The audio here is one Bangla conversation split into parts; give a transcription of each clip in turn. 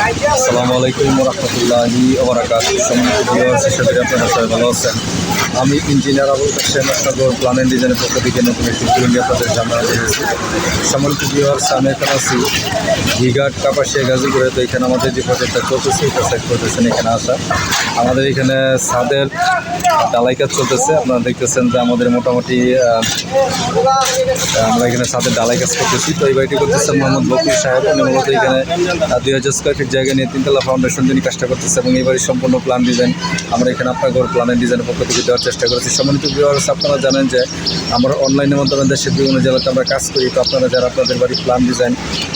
আসসালামু আলাইকুম রহমতুল্লাহি ভালো আছেন। আমি ইঞ্জিনিয়ার আবুল কাশেম নগর প্ল্যান অ্যান্ড ডিজাইনের পক্ষ থেকে নতুন একটি নিয়ে আপনাদের হাজির হয়েছি। সম্মানিত ভিউয়ার্স আমি এখানে আছি ঘিঘাট, কাপাসিয়া, গাজীপুরে। তো এখানে আমাদের যে প্রজেক্টটা চলতেছে এটা সাইড করতেছেন এখানে আসা। আমাদের এখানে ছাদের ডালাই কাজ চলতেছে। আপনারা দেখতেছেন যে আমাদের মোটামুটি আমরা এখানে ছাদের ডালাই কাজ করতেছি। তো এই বাড়িটি করতেছেন মোহাম্মদ বকির সাহেব। উনি মূলত এখানে দুই হাজার স্কোয়ার ফিট জায়গা নিয়ে তিনতলা ফাউন্ডেশন যিনি কাজটা করতেছে এবং এই বাড়ির সম্পূর্ণ প্ল্যান ডিজাইন আমরা এখানে আপনার ঘর প্ল্যানের ডিজাইনের পক্ষ থেকে দেওয়ার চেষ্টা করেছি। সম্মানিত ভিউয়ার্স আপনারা জানেন যে আমরা অনলাইনের মাধ্যমে দেশের বিভিন্ন জেলাতে আমরা কাজ করি। তো আপনারা যারা আপনাদের বাড়ির প্ল্যান ডিজাইন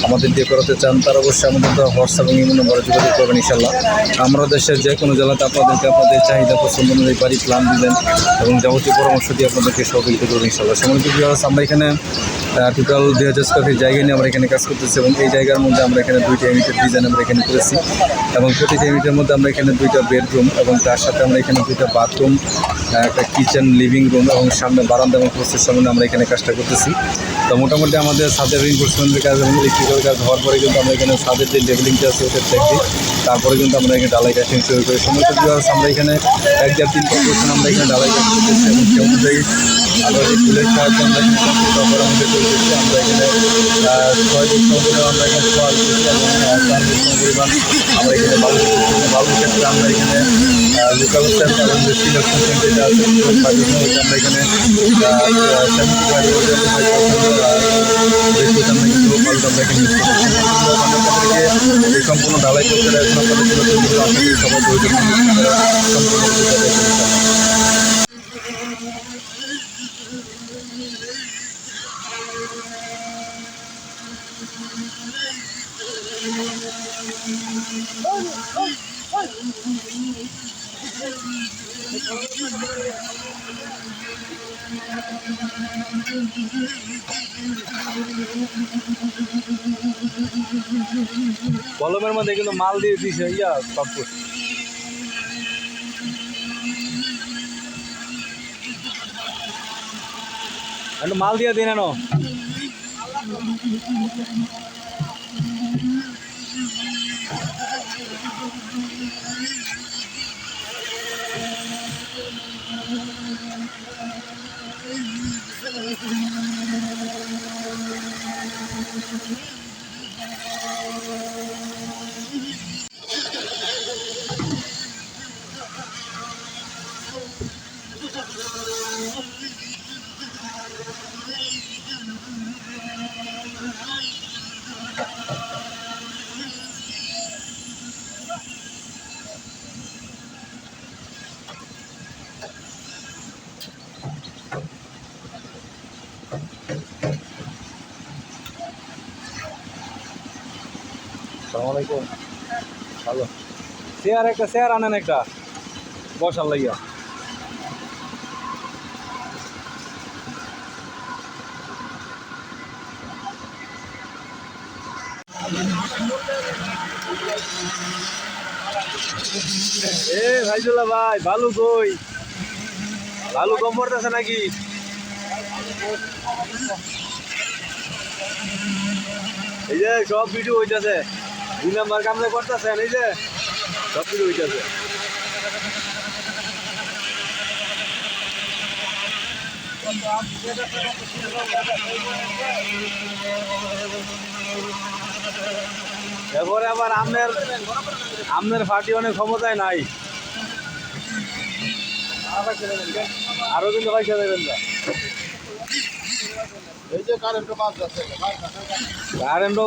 আমাদের দিয়ে করাতে চান, তারা অবশ্যই আমাদের হোয়াটসঅ্যাপ এবং ইমো নম্বরে যোগাযোগ করবেন ইনশাল্লাহ আমরা দেশের যে কোনো জেলাতে আপনাদেরকে আপনাদের চাহিদা পছন্দ অনুযায়ী বাড়ি প্ল্যান ডিজাইন এবং যাবতীয় পরামর্শ দিয়ে আপনাদেরকে সহযোগিতা করবেন ইনশাল্লাহ সম্মানিত ভিউয়ার্স আমরা এখানে টোটাল দুই হাজার স্কোয়ার ফিট জায়গা নিয়ে আমরা এখানে কাজ করতেছি এবং এই জায়গার মধ্যে আমরা এখানে দুইটা ইউনিটের ডিজাইন আমরা এখানে করেছি এবং প্রতি ইউনিটের মধ্যে আমরা এখানে দুইটা বেডরুম এবং তার সাথে আমরা এখানে দুইটা বাথরুম একটা কিচেন লিভিং রুম এবং সামনে বারান্দা এবং প্রস্তুত সামনে আমরা এখানে কাজটা করতেছি। তো মোটামুটি আমাদের ছাদের রিনফোর্সমেন্টের কাজ এবং ইলেকট্রিক্যাল কাজ হওয়ার পরে কিন্তু আমরা এখানে ছাদের যে লেভেলিংটা আছে ওটা দিই তারপরে কিন্তু আমরা এখানে ডালাই কাটিং শুরু করি। সমস্ত ভিউয়ার্স আমরা এখানে এক দেড় তিন কম্পিটিশন আমরা এখানে ডালাই কাজ করতেছি আমরা এখানে আমরা এখানে দেখতে আমরা কিন্তু বালুটা আমরা এখানে ইউজ করতেছি আপনাদেরকে এই সম্পূর্ণ ঢালাই করতে এখন আপনাদের ছিল আপনাদের সবাই প্রয়োজন বুঝতে পারবেন কলমের মধ্যে কিন্তু মাল দিয়ে দিছে ইয়া সবকুছ একটু মাল দিয়ে দিন ভালো। চেয়ার একটা, চেয়ার আনেন একটা। বসার লাগিয়া এ ভাইজুল্লাহ ভাই ভালো কই? ভালো কম পড়তেছে নাকি? এই যে সব ভিডিও হইতাছে। দুই নাম্বার কামড়ে করতেছেন এই যে। সব ভিডিও হইতাছে। এরপরে আবার আমনের আমনের ফাটি অনেক ক্ষমতায় নাই। আরও কিন্তু পয়সা দেবেন না। কারেন্টও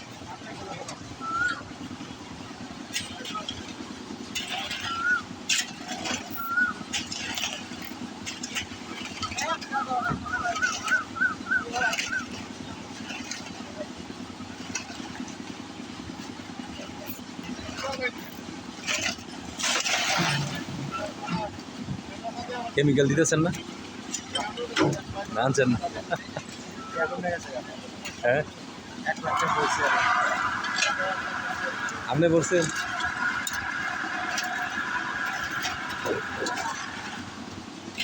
কেমিক্যাল দিতেছেন না? না আনছেন না? হ্যাঁ? আপনি বলছেন।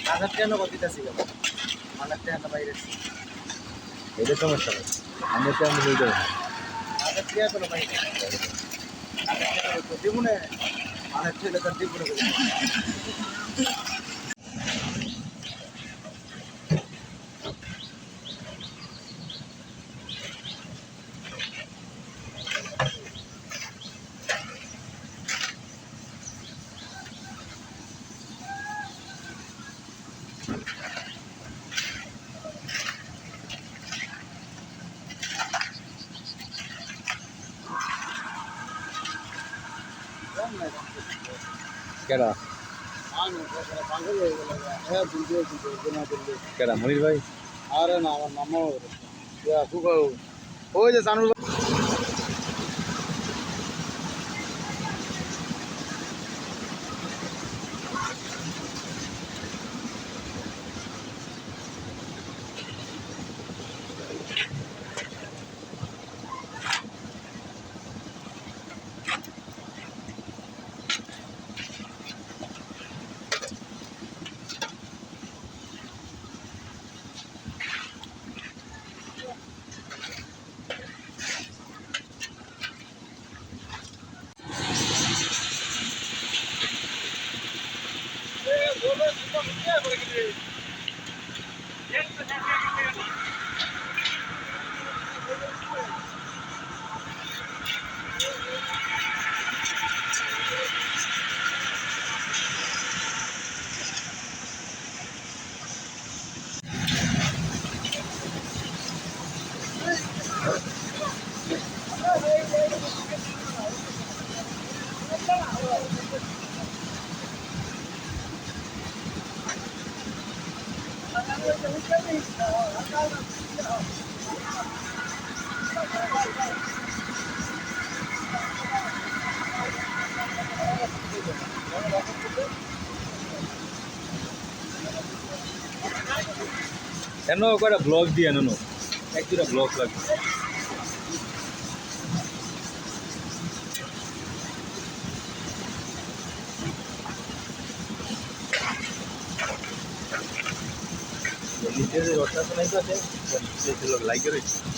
হাজার টাকা নগদ দিতেছি হাজার টাকা বাইরে এটা সমস্যা নেই। আমরা তো আমি হয়ে যাব হাজার টাকা কোনো বাইরে? দিব না হাজার টাকা দিব না। কেডা কেডা মনির ভাই? আরে না আমার নাম ওই যে জানুর কেন কয়টা ব্লগ দিয়ে নেন এক দুটা ব্লগ লাগবে જે રોટલા બનાવ્યો છે જે પેલો લાગી રહ્યો છે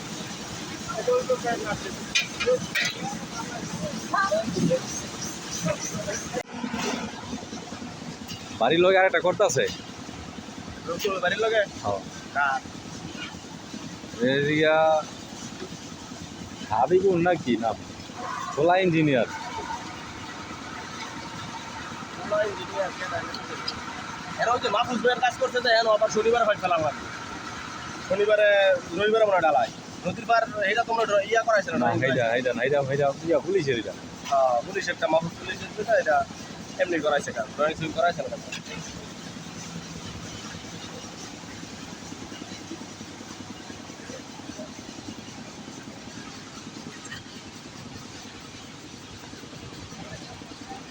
বাড়ির লোক আর একটা করতে আছে? বাড়ির কার হাবিবুর না। কি নাম খোলা ইঞ্জিনিয়ার ভাইয়ের কাজ আবার শনিবার হয় শনিবারে রবিবারে মনে হয় ডালায় নদীর পার এইটা তোমরা ইয়া করাইছিল না? এইটা হেইটা না হেইটা হেইটা ইয়া পুলিশের এটা হ্যাঁ, পুলিশের একটা মাহফুজ পুলিশের এটা এমনি করাইছে কাজ ড্রয়িং সুইং করাইছে না